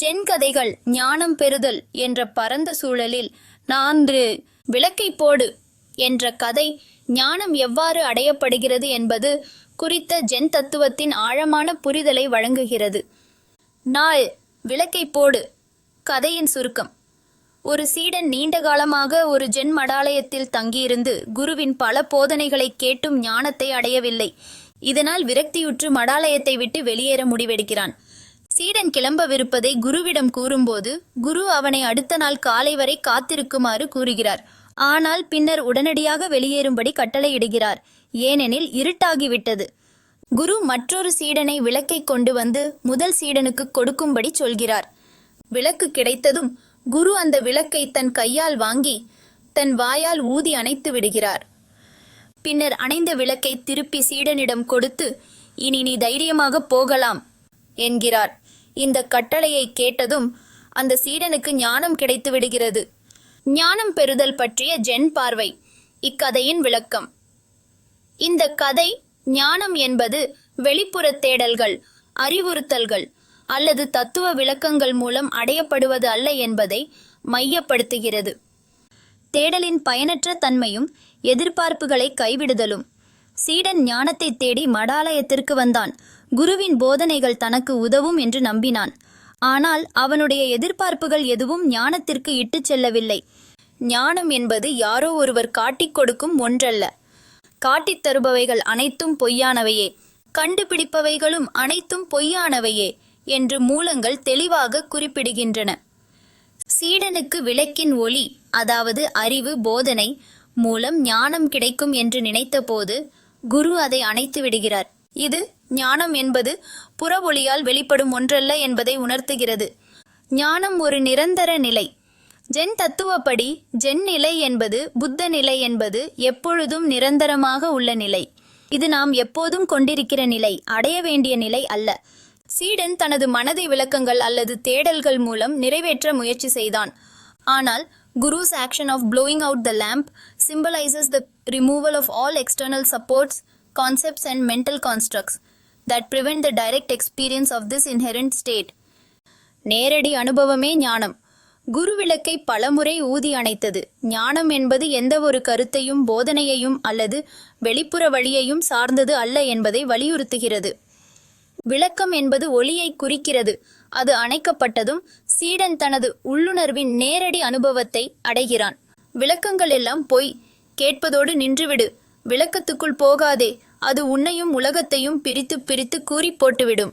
Gen கதைகள் ஞானம் பெறுதல் என்ற பரந்த சூழலில் நான்கு விளக்கை போடு என்ற கதை ஞானம் எவ்வாறு அடையப்படுகிறது என்பது குறித்த ஜென் தத்துவத்தின் ஆழமான புரிதலை வழங்குகிறது. நாள் விளக்கை போடு. கதையின் சுருக்கம். ஒரு சீடன் நீண்ட காலமாக ஒரு ஜென் மடாலயத்தில் தங்கியிருந்து குருவின் பல போதனைகளை கேட்டும் ஞானத்தை அடையவில்லை. இதனால் விரக்தியுற்று மடாலயத்தை விட்டு வெளியேற முடிவெடுக்கிறான். சீடன் கிளம்பவிருப்பதை குருவிடம் கூறும்போது குரு அவனை அடுத்த நாள் காலை வரை காத்திருக்குமாறு கூறுகிறார். ஆனால் பின்னர் உடனடியாக வெளியேறும்படி கட்டளையிடுகிறார். ஏனெனில் இருட்டாகிவிட்டது. குரு மற்றொரு சீடனை விளக்கை கொண்டு வந்து முதல் சீடனுக்கு கொடுக்கும்படி சொல்கிறார். விளக்கு கிடைத்ததும் குரு அந்த விளக்கை தன் கையால் வாங்கி தன் வாயால் ஊதி அணைத்து விடுகிறார். பின்னர் அணைந்த விளக்கை திருப்பி சீடனிடம் கொடுத்து இனி நீ தைரியமாக போகலாம் என்கிறார். இந்த கட்டளையை கேட்டதும் அந்த சீடனுக்கு ஞானம் கிடைத்து விடுகிறது. ஞானம் பெறுதல் பற்றிய ஜென் பார்வை இக்கதையின் விளக்கம். இந்த கதை ஞானம் என்பது வெளிப்புற தேடல்கள் அறிவுறுத்தல்கள் அல்லது தத்துவ விளக்கங்கள் மூலம் அடையப்படுவது அல்ல என்பதை மையப்படுத்துகிறது. தேடலின் பயனற்ற தன்மையும் எதிர்பார்ப்புகளை கைவிடுதலும். சீடன் ஞானத்தை தேடி மடாலயத்திற்கு வந்தான். குருவின் போதனைகள் தனக்கு உதவும் என்று நம்பினான். ஆனால் அவனுடைய எதிர்பார்ப்புகள் எதுவும் ஞானத்திற்கு இட்டுச் செல்லவில்லை. ஞானம் என்பது யாரோ ஒருவர் காட்டிக் கொடுக்கும் ஒன்றல்ல. காட்டித் தருபவைகள் அனைத்தும் பொய்யானவையே. கண்டுபிடிப்பவைகளும் அனைத்தும் பொய்யானவையே என்று மூலங்கள் தெளிவாக குறிப்பிடுகின்றன. சீடனுக்கு விளக்கின் ஒளி அதாவது அறிவு போதனை மூலம் ஞானம் கிடைக்கும் என்று நினைத்தபோது குரு அதை அணைத்து விடுகிறார் இது ஞானம் என்பது புறவொளியால் வெளிப்படும் ஒன்றல்ல என்பதை உணர்த்துகிறது. ஞானம் ஒரு நிரந்தர நிலை. ஜென் தத்துவப்படி ஜென் நிலை என்பது புத்த நிலை என்பது எப்பொழுதும் நிரந்தரமாக உள்ள நிலை. இது நாம் எப்போதும் கொண்டிருக்கிற நிலை அடைய வேண்டிய நிலை அல்ல. சீடன் தனது மனதை விளக்கங்கள் அல்லது தேடல்கள் மூலம் நிறைவேற்ற முயற்சி செய்தான். ஆனால் Guru's action of blowing out the lamp symbolizes the removal of all external supports concepts and mental constructs. That prevent the direct experience of this inherent state. நேரடி அனுபவமே ஞானம். குரு விளக்கை பலமுறை ஊதி அணைத்தது. ஞானம் என்பது எந்த ஒரு கருத்தையும் போதனையையும் அல்லது வெளிப்புற வழியையும் சார்ந்தது அல்ல என்பதை வலியுறுத்துகிறது. விளக்கம் என்பது ஒளியை குறிக்கிறது. அது அணைக்கப்பட்டதும் சீடன் தனது உள்ளுணர்வின் நேரடி அனுபவத்தை அடைகிறான். விளக்கங்கள் எல்லாம் பொய் கேட்பதோடு நின்றுவிடு. விளக்கத்துக்குள் போகாதே. அது உன்னையும் உலகத்தையும் பிரித்து பிரித்து கூறி போட்டுவிடும்.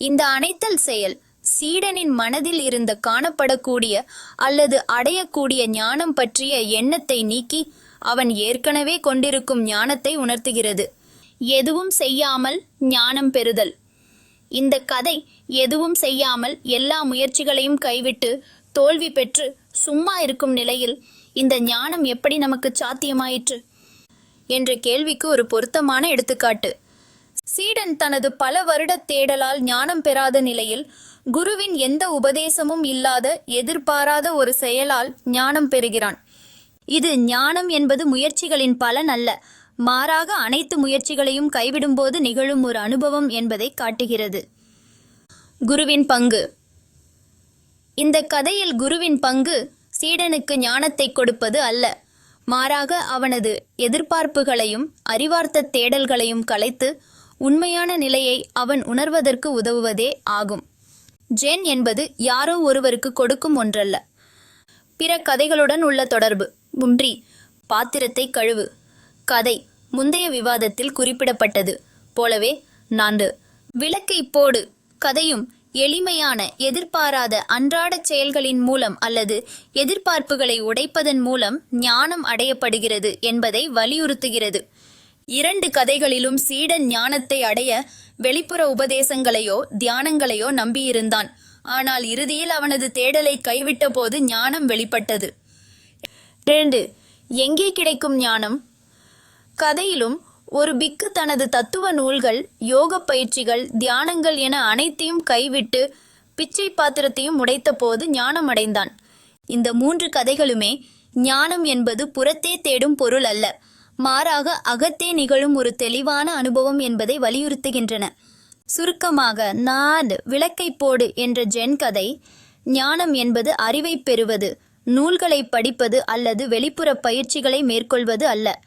இந்த அணைத்தல் செயல் சீடனின் மனதில் இருந்த காணப்படக்கூடிய அல்லது அடையக்கூடிய ஞானம் பற்றிய எண்ணத்தை நீக்கி அவன் ஏற்கனவே கொண்டிருக்கும் ஞானத்தை உணர்த்துகிறது. எதுவும் செய்யாமல் ஞானம் பெறுதல். இந்த கதை எதுவும் செய்யாமல் எல்லா முயற்சிகளையும் கைவிட்டு தோல்வி பெற்று சும்மா இருக்கும் நிலையில் இந்த ஞானம் எப்படி நமக்கு சாத்தியமாயிற்று? என்ற கேள்விக்கு ஒரு பொருத்தமான எடுத்துக்காட்டு. சீடன் தனது பல வருட தேடலால் ஞானம் பெறாத நிலையில் குருவின் எந்த உபதேசமும் இல்லாத எதிர்பாராத ஒரு செயலால் ஞானம் பெறுகிறான். இது ஞானம் என்பது முயற்சிகளின் பலன் அல்ல. மாறாக அனைத்து முயற்சிகளையும் கைவிடும்போது நிகழும் ஒரு அனுபவம் என்பதை காட்டுகிறது. குருவின் பங்கு. இந்த கதையில் குருவின் பங்கு சீடனுக்கு ஞானத்தை கொடுப்பது அல்ல. மாறாக அவனது எதிர்பார்ப்புகளையும் அறிவார்த்த தேடல்களையும் கலைத்து உண்மையான நிலையை அவன் உணர்வதற்கு உதவுவதே ஆகும். ஜென் என்பது யாரோ ஒருவருக்கு கொடுக்கும் ஒன்றல்ல. பிற கதைகளுடன் உள்ள தொடர்பு. முன்றி பாத்திரத்தை கழுவு. கதை முந்தைய விவாதத்தில் குறிப்பிடப்பட்டது. போலவே நான்கு விளக்கை போடு. கதையும் எளிமையான எதிர்பாராத அன்றாடச் செயல்களின் மூலம் அல்லது எதிர்பார்ப்புகளை உடைப்பதன் மூலம் ஞானம் அடையப்படுகிறது என்பதை வலியுறுத்துகிறது. இரண்டு கதைகளிலும் சீடன் ஞானத்தை அடைய வெளிப்புற உபதேசங்களையோ தியானங்களையோ நம்பியிருந்தான். ஆனால் இறுதியில் அவனது தேடலை கைவிட்ட போது ஞானம் வெளிப்பட்டது. இரண்டு எங்கே கிடைக்கும் ஞானம்? கதையிலும் ஒரு பிக்கு தனது தத்துவ நூல்கள் யோக பயிற்சிகள் தியானங்கள் என அனைத்தையும் கைவிட்டு பிச்சை பாத்திரத்தையும் உடைத்தபோது ஞானம் அடைந்தான் இந்த மூன்று கதைகளுமே ஞானம் என்பது புறத்தே தேடும் பொருள் அல்ல. மாறாக அகத்தே நிகழும் ஒரு தெளிவான அனுபவம் என்பதை வலியுறுத்துகின்றன. சுருக்கமாக நாட் விளக்கை போடு என்ற ஜென் கதை ஞானம் என்பது அறிவை பெறுவது நூல்களை படிப்பது அல்லது வெளிப்புற பயிற்சிகளை மேற்கொள்வது அல்ல.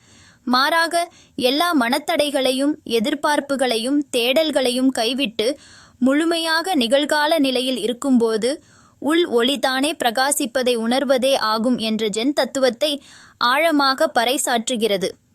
மாறாக எல்லா மனத்தடைகளையும் எதிர்பார்ப்புகளையும் தேடல்களையும் கைவிட்டு முழுமையாக நிகழ்கால நிலையில் இருக்கும்போது உள் ஒளிதானே பிரகாசிப்பதை உணர்வதே ஆகும் என்ற ஜென் தத்துவத்தை ஆழமாக பறைசாற்றுகிறது.